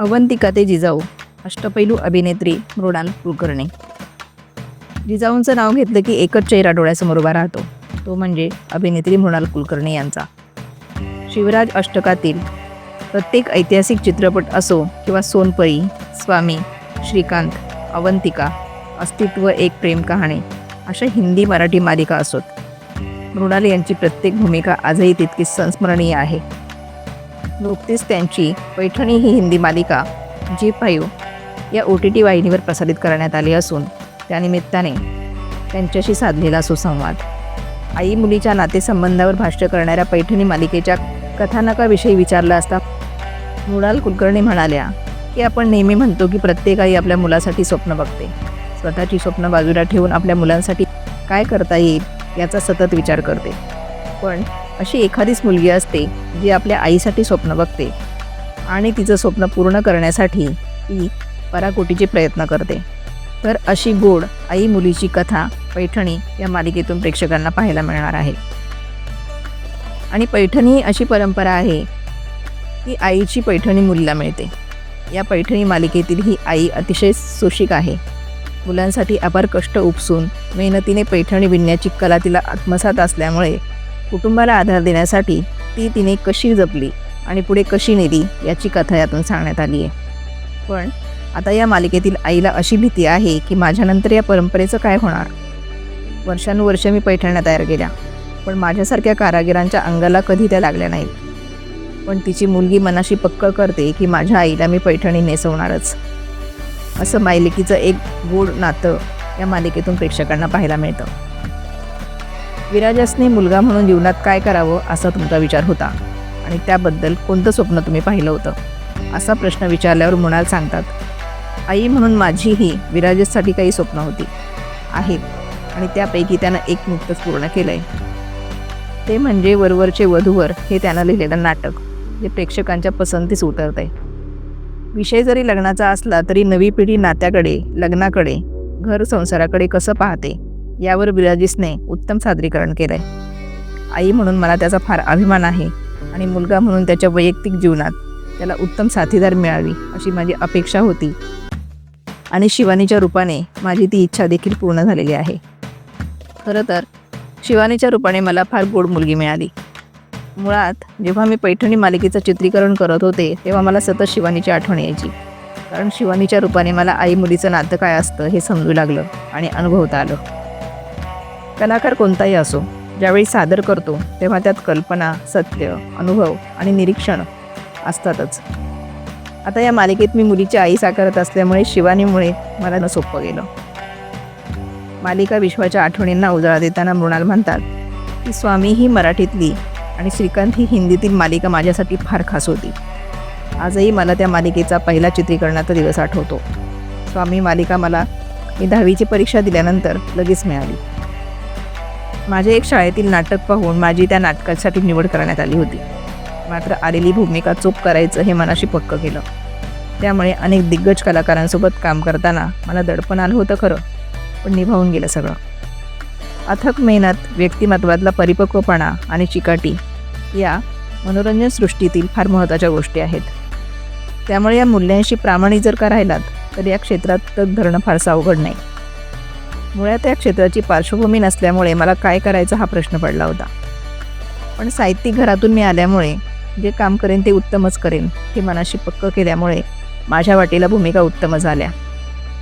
अवंतिका ते जिजाऊ. अष्टपैलू अभिनेत्री मृणाल कुलकर्णी. जिजाऊंचं नाव घेतलं की एकच चेहरा डोळ्यासमोर उभा राहतो. तो म्हणजे अभिनेत्री मृणाल कुलकर्णी यांचा. शिवराज अष्टकातील प्रत्येक ऐतिहासिक चित्रपट असो किंवा सोनपरी स्वामी श्रीकांत अवंतिका अस्तित्व एक प्रेम कहाणी अशा हिंदी मराठी मालिका असोत. मृणाल यांची प्रत्येक भूमिका आजही तितकीच संस्मरणीय आहे. नुकतीच त्यांची पैठणी ही हिंदी मालिका जी फाईव्ह या ओ टी टी वाहिनीवर प्रसारित करण्यात आली असून त्यानिमित्ताने त्यांच्याशी साधलेला सुसंवाद. आई मुलीच्या नातेसंबंधावर भाष्य करणाऱ्या पैठणी मालिकेच्या कथानकाविषयी विचारलं असता मृणाल कुलकर्णी म्हणाल्या की आपण नेहमी म्हणतो की प्रत्येक आई आपल्या मुलासाठी स्वप्न बघते. स्वतःची स्वप्न बाजूला ठेवून आपल्या मुलांसाठी काय करता येईल याचा सतत विचार करते. पण अशी एखादीच मुलगी असते जी आपल्या आईसाठी स्वप्न बघते आणि तिचं स्वप्न पूर्ण करण्यासाठी ती पराकोटीचे प्रयत्न करते. तर अशी गोड आई मुलीची कथा पैठणी या मालिकेतून प्रेक्षकांना पाहायला मिळणार आहे. आणि पैठणी अशी परंपरा आहे की आईची पैठणी मुलीला मिळते. या पैठणी मालिकेतील ही आई अतिशय सुशिक आहे. मुलांसाठी अपार कष्ट उपसून मेहनतीने पैठणी विणण्याची कला तिला आत्मसात असल्यामुळे कुटुंबाला आधार देण्यासाठी ती तिने कशी जपली आणि पुढे कशी नेली याची कथा यातून सांगण्यात आली आहे. पण आता या मालिकेतील आईला अशी भीती आहे की माझ्यानंतर या परंपरेचं काय होणार? वर्षानुवर्ष मी पैठण्या तयार केल्या पण माझ्यासारख्या कारागिरांच्या अंगाला कधी त्या लागल्या नाहीत. पण तिची मुलगी मनाशी पक्क करते की माझ्या आईला मी पैठणी नेसवणारच. असं मायलिकीचं एक गोड नातं या मालिकेतून प्रेक्षकांना पाहायला मिळतं. विराजसने मुलगा म्हणून जीवनात काय करावं असा तुमचा विचार होता? आणि त्याबद्दल कोणतं स्वप्न तुम्ही पाहिलं होतं? असा प्रश्न विचारल्यावर मृणाल सांगतात आई म्हणून माझीही विराजससाठी काही स्वप्न होती आहेत. आणि त्यापैकी त्यानं एक नुकतंच पूर्ण केलं आहे ते म्हणजे वरवरचे वधूवर हे त्यानं लिहिलेलं नाटक जे प्रेक्षकांच्या पसंतीस उतरत आहे विषय जरी लग्नाचा असला तरी नवी पिढी नात्याकडे लग्नाकडे घर संसाराकडे कसं पाहते? यावर बिराजिसने उत्तम सादरीकरण केलं आहे आई म्हणून मला त्याचा फार अभिमान आहे आणि मुलगा म्हणून त्याच्या वैयक्तिक जीवनात त्याला उत्तम साथीदार मिळावी अशी माझी अपेक्षा होती. आणि शिवानीच्या रूपाने माझी ती इच्छा देखील पूर्ण झालेली आहे. खरं तर शिवानीच्या रूपाने मला फार गोड मुलगी मिळाली. मुळात जेव्हा मी पैठणी मालिकेचं चित्रीकरण करत होते तेव्हा मला सतत शिवानीची आठवण यायची. कारण शिवानीच्या रूपाने मला आई मुलीचं नातं काय असतं हे समजू लागलं आणि अनुभवता आलं. कलाकार कोणताही असो ज्यावेळी सादर करतो तेव्हा त्यात कल्पना सत्य अनुभव आणि निरीक्षण असतातच. आता या मालिकेत मी मुलीची आई साकारत असल्यामुळे शिवानीमुळे मला न सोपं गेलं. मालिका विश्वाच्या आठवणींना उजाळा देताना मृणाल म्हणतात की स्वामी ही मराठीतली आणि श्रीकांत ही हिंदीतील मालिका माझ्यासाठी फार खास होती. आजही मला त्या मालिकेचा पहिला चित्रीकरणाचा दिवस आठवतो. स्वामी मालिका मला मी दहावीची परीक्षा दिल्यानंतर लगेच मिळाली. माझे एक शाळेतील नाटक पाहून माझी त्या नाटकासाठी निवड करण्यात आली होती. मात्र आलेली भूमिका चूक करायचं हे मनाशी पक्क केलं. त्यामुळे अनेक दिग्गज कलाकारांसोबत काम करताना मला दडपण आलं होतं खरं पण निभावून गेलं सगळं. अथक मेहनत व्यक्तिमत्वातला परिपक्वपणा आणि चिकाटी या मनोरंजन सृष्टीतील फार महत्त्वाच्या गोष्टी आहेत. त्यामुळे या मूल्यांशी प्रामाणिक जर का राहिलात तर या क्षेत्रात तग धरणं फारसं अवघड नाही. मुळात या क्षेत्राची पार्श्वभूमी नसल्यामुळे मला काय करायचा हा प्रश्न पडला होता. पण साहित्यिक घरातून मी आल्यामुळे जे काम करेन ते उत्तमच करेन हे मनाशी पक्क केल्यामुळे माझ्या वाटेला भूमिका उत्तम झाल्या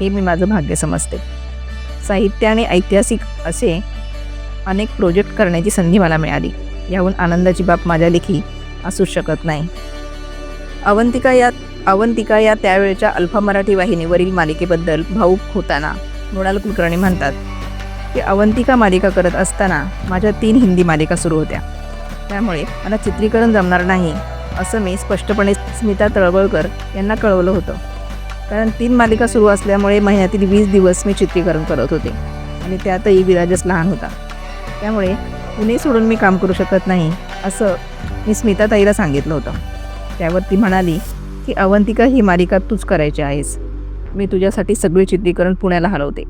हे मी माझं भाग्य समजते. साहित्य आणि ऐतिहासिक असे अनेक प्रोजेक्ट करण्याची संधी मला मिळाली याहून आनंदाची बाब माझ्या लेखी असूच शकत नाही. अवंतिका या अवंतिका या त्यावेळच्या अल्फा मराठी वाहिनीवरील मालिकेबद्दल भाऊक होताना मृणाल कुलकर्णी म्हणतात की अवंतिका मालिका करत असताना माझ्या तीन हिंदी मालिका सुरू होत्या. त्यामुळे मला चित्रीकरण जमणार नाही असं मी स्पष्टपणे स्मिता तळवळकर यांना कळवलं होतं. कारण तीन मालिका सुरू असल्यामुळे महिन्यातील वीस दिवस मी चित्रीकरण करत होते आणि त्यातही विराजच लहान होता. त्यामुळे पुणे सोडून मी काम करू शकत नाही असं मी स्मिताताईला सांगितलं होतं. त्यावर ती म्हणाली की अवंतिका ही मालिका तूच करायची आहेस. मी तुझ्यासाठी सगळे चित्रीकरण पुण्याला हलवते.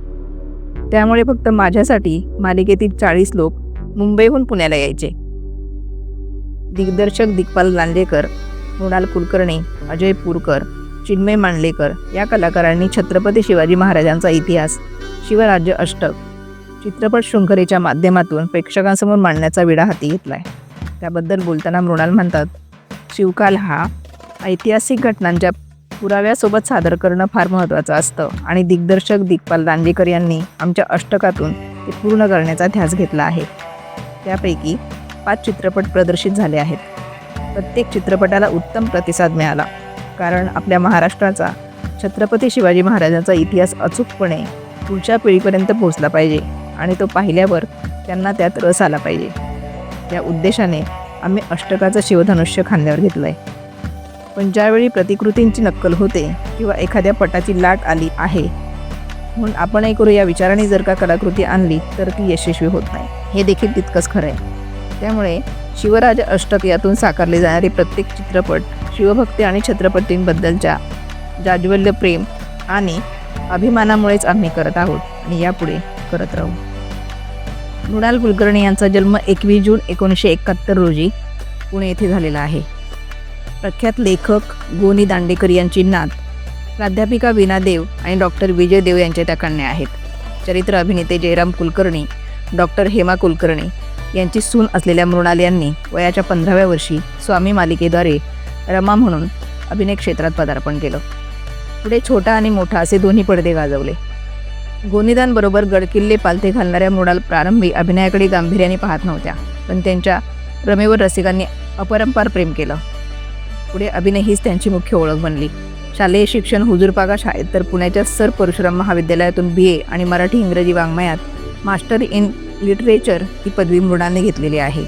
त्यामुळे फक्त माझ्यासाठी मालिकेतील चाळीस लोक मुंबईहून पुण्याला यायचे. दिग्दर्शक दिग्पाल लांदेकर मृणाल कुलकर्णी अजय पूरकर चिन्मय मांडलेकर या कलाकारांनी छत्रपती शिवाजी महाराजांचा इतिहास शिवराज्य अष्टक चित्रपट शृंखलेच्या माध्यमातून प्रेक्षकांसमोर मांडण्याचा विडा हाती घेतला आहे त्याबद्दल बोलताना मृणाल म्हणतात शिवकाल हा ऐतिहासिक घटनांच्या पुराव्यासोबत सादर करणं फार महत्त्वाचं असतं. आणि दिग्दर्शक दिग्पाल दांडेकर यांनी आमच्या अष्टकातून ते पूर्ण करण्याचा ध्यास घेतला आहे. त्यापैकी पाच चित्रपट प्रदर्शित झाले आहेत. प्रत्येक चित्रपटाला उत्तम प्रतिसाद मिळाला. कारण आपल्या महाराष्ट्राचा छत्रपती शिवाजी महाराजांचा इतिहास अचूकपणे पुढच्या पिढीपर्यंत पोहोचला पाहिजे आणि तो पाहिल्यावर त्यांना त्यात रस आला पाहिजे. या उद्देशाने आम्ही अष्टकाचं शिवधनुष्य खांद्यावर घेतलं आहे पण ज्यावेळी प्रतिकृतींची नक्कल होते किंवा एखाद्या पटाची लाट आली आहे म्हणून आपणही करू या विचाराने जर का कलाकृती आणली तर ती यशस्वी होत नाही. हे देखील तितकंच खरं आहे त्यामुळे शिवराज अष्टक यातून साकारले जाणारे प्रत्येक चित्रपट शिवभक्ती आणि छत्रपतींबद्दलच्या जाज्वल्य प्रेम आणि अभिमानामुळेच आम्ही करत आहोत आणि यापुढे करत राहू. मृणाल कुलकर्णी यांचा जन्म एकवीस जून एकोणीसशे एकाहत्तर रोजी पुणे येथे झालेला आहे. प्रख्यात लेखक गोनी दांडेकर यांची नात प्राध्यापिका वीणा देव आणि डॉक्टर विजय देव यांच्या त्या कन्या आहेत. चरित्र अभिनेते जयराम कुलकर्णी डॉक्टर हेमा कुलकर्णी यांची सून असलेल्या मृणाल यांनी वयाच्या पंधराव्या वर्षी स्वामी मालिकेद्वारे रमा म्हणून अभिनय क्षेत्रात पदार्पण केलं. पुढे छोटा आणि मोठा असे दोन्ही पडदे गाजवले. गोनीदांबरोबर गडकिल्ले पालथे घालणाऱ्या मृणाल प्रारंभी अभिनयाकडे गांभीर्याने पाहत नव्हत्या पण त्यांच्या रमेवर रसिकांनी अपरंपार प्रेम केलं. पुढे अभिनय हीच त्यांची मुख्य ओळख बनली. शालेय शिक्षण हुजूरपागा शाळेत तर पुण्याच्या सर परशुराम महाविद्यालयातून बी ए आणि मराठी इंग्रजी वाङ्मयात मास्टर इन लिटरेचर ही पदवी मृणालने घेतलेली आहे.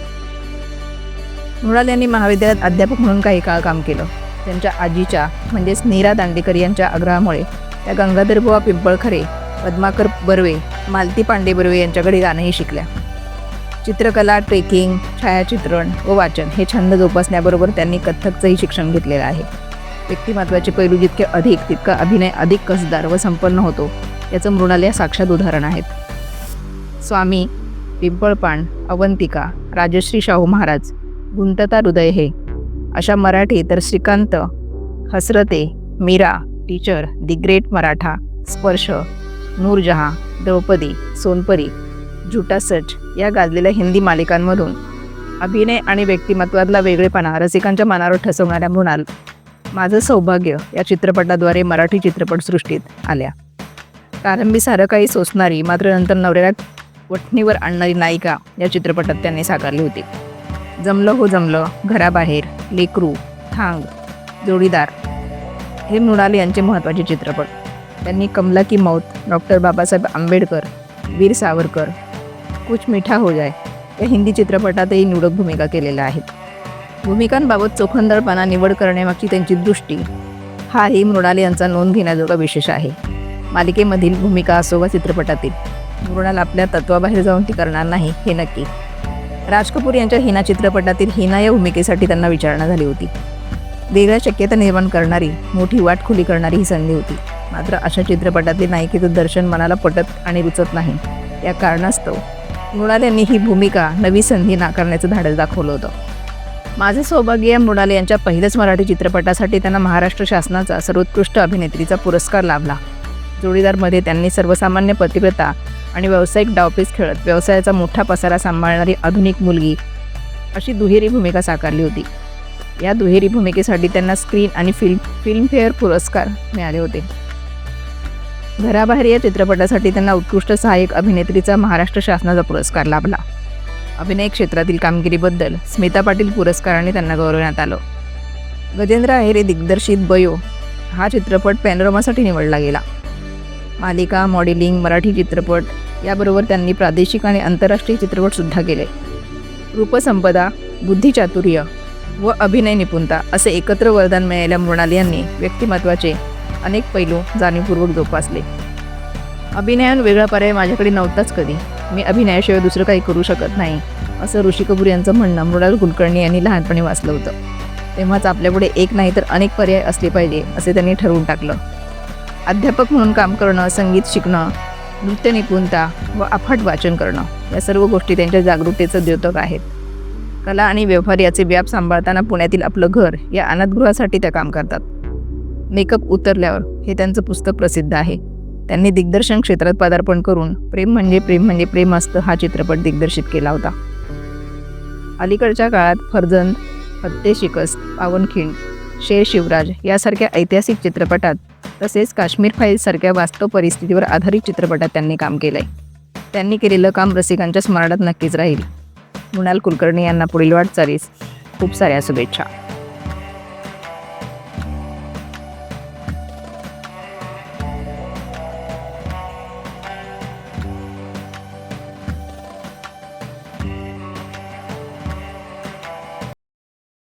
मृणाल यांनी महाविद्यालयात अध्यापक म्हणून काही काळ काम केलं. त्यांच्या आजीच्या म्हणजेच नीरा दांडेकर यांच्या आग्रहामुळे त्या गंगाधरबुवा पिंपळखरे पद्माकर बर्वे मालती पांडे बर्वे यांच्याकडे गाणंही शिकल्या. चित्रकला ट्रेकिंग छायाचित्रण व वाचन हे छंद जोपासण्याबरोबर त्यांनी कथ्थकचंही शिक्षण घेतलेलं आहे. व्यक्तिमत्वाचे पैलू जितके अधिक तितका अभिनय अधिक कसदार व संपन्न होतो याचं मृणालय साक्षात उदाहरण आहेत. स्वामी पिंपळपाण अवंतिका राजश्री शाहू महाराज गुंतता हृदय हे अशा मराठी तर Shrikant Hasratein Meera teacher the great Maratha Sparsh Noorjahan Draupadi Sonpari झुटा सच या गाजलेल्या हिंदी मालिकांमधून अभिनय आणि व्यक्तिमत्वातला वेगळेपणा रसिकांच्या मनावर ठसवणाऱ्या मृणाल माझं सौभाग्य या चित्रपटाद्वारे मराठी चित्रपटसृष्टीत आल्या. प्रारंभी सारं काही सोसणारी मात्र नंतर नवऱ्याला वठणीवर आणणारी नायिका या चित्रपटात त्यांनी साकारली होती. जमलं हो जमलं घराबाहेर लेकरू थांग जोडीदार हे मृणाल यांचे महत्त्वाचे चित्रपट. त्यांनी कमला की मौत डॉक्टर बाबासाहेब आंबेडकर वीर सावरकर कुछ मिठा हो जाय या हिंदी चित्रपटातही निवडक भूमिका केलेल्या आहेत. भूमिकांबाबत चोखंदळपणा निवड करण्यामागची त्यांची दृष्टी हाही मृणाल यांचा नोंद घेण्याजोगा विशेष आहे. मालिकेमधील भूमिका असो वा चित्रपटातील मृणाल आपल्या तत्वाबाहेर जाऊन ती करणार नाही हे नक्की. राज कपूर यांच्या हिना चित्रपटातील हिना या भूमिकेसाठी त्यांना विचारणा झाली होती. वेगळ्या शक्यता निर्माण करणारी मोठी वाट खुली करणारी ही संधी होती. मात्र अशा चित्रपटातील नायिकेचं दर्शन मनाला पटत आणि रुचत नाही. या कारणास्तव मृणाल यांनी ही भूमिका नवी संधी नाकारण्याचं धाडस दाखवलं होतं. माझे सौभाग्य या मृणाल यांच्या पहिल्याच मराठी चित्रपटासाठी त्यांना महाराष्ट्र शासनाचा सर्वोत्कृष्ट अभिनेत्रीचा पुरस्कार लाभला. जोडीदारमध्ये त्यांनी सर्वसामान्य पतिव्रता आणि व्यावसायिक डावपेच खेळत व्यवसायाचा मोठा पसारा सांभाळणारी आधुनिक मुलगी अशी दुहेरी भूमिका साकारली होती. या दुहेरी भूमिकेसाठी त्यांना स्क्रीन आणि फिल्म फिल्मफेअर पुरस्कार मिळाले होते. घराबाहेर या चित्रपटासाठी त्यांना उत्कृष्ट सहाय्यक अभिनेत्रीचा महाराष्ट्र शासनाचा पुरस्कार लाभला. अभिनय क्षेत्रातील कामगिरीबद्दल स्मिता पाटील पुरस्काराने त्यांना गौरवण्यात आलं. गजेंद्र अहेरे दिग्दर्शित बयो हा चित्रपट पॅनोरमासाठी निवडला गेला. मालिका मॉडेलिंग मराठी चित्रपट याबरोबर त्यांनी प्रादेशिक आणि आंतरराष्ट्रीय चित्रपटसुद्धा केले. रूपसंपदा बुद्धिचातुर्य व अभिनय निपुणता असे एकत्र वरदान मिळालेल्या मृणाली यांनी व्यक्तिमत्वाचे अनेक पैलू जाणीवपूर्वक जोपासले. अभिनयान वेगळा पर्याय माझ्याकडे नव्हताच कधी. मी अभिनयाशिवाय दुसरं काही करू शकत नाही असं ऋषी कपूर यांचं म्हणणं मृणाल कुलकर्णी यांनी लहानपणी वाचलं होतं. तेव्हाच आपल्यापुढे एक नाही तर अनेक पर्याय असले पाहिजे असे त्यांनी ठरवून टाकलं. अध्यापक म्हणून काम करणं संगीत शिकणं नृत्य निपुणता व अफाट वाचन करणं या सर्व गोष्टी त्यांच्या जागरूकतेचं द्योतक आहेत. कला आणि व्यवहार याचे व्याप सांभाळताना पुण्यातील आपलं घर या अनाथगृहासाठी त्या काम करतात. मेकअप उतरल्यावर हे त्यांचं पुस्तक प्रसिद्ध आहे. त्यांनी दिग्दर्शन क्षेत्रात पदार्पण करून प्रेम म्हणजे प्रेम म्हणजे प्रेम असतं हा चित्रपट दिग्दर्शित केला होता. अलीकडच्या काळात फर्जंद हत्ते शिकस्त पावनखिंड शेर शिवराज यासारख्या ऐतिहासिक चित्रपटात तसेच काश्मीर फाईल्ससारख्या वास्तव परिस्थितीवर आधारित चित्रपटात त्यांनी काम केलंय. त्यांनी केलेलं काम रसिकांच्या स्मरणात नक्कीच राहील. मृणाल कुलकर्णी यांना पुढील वाटचालीस खूप साऱ्या शुभेच्छा.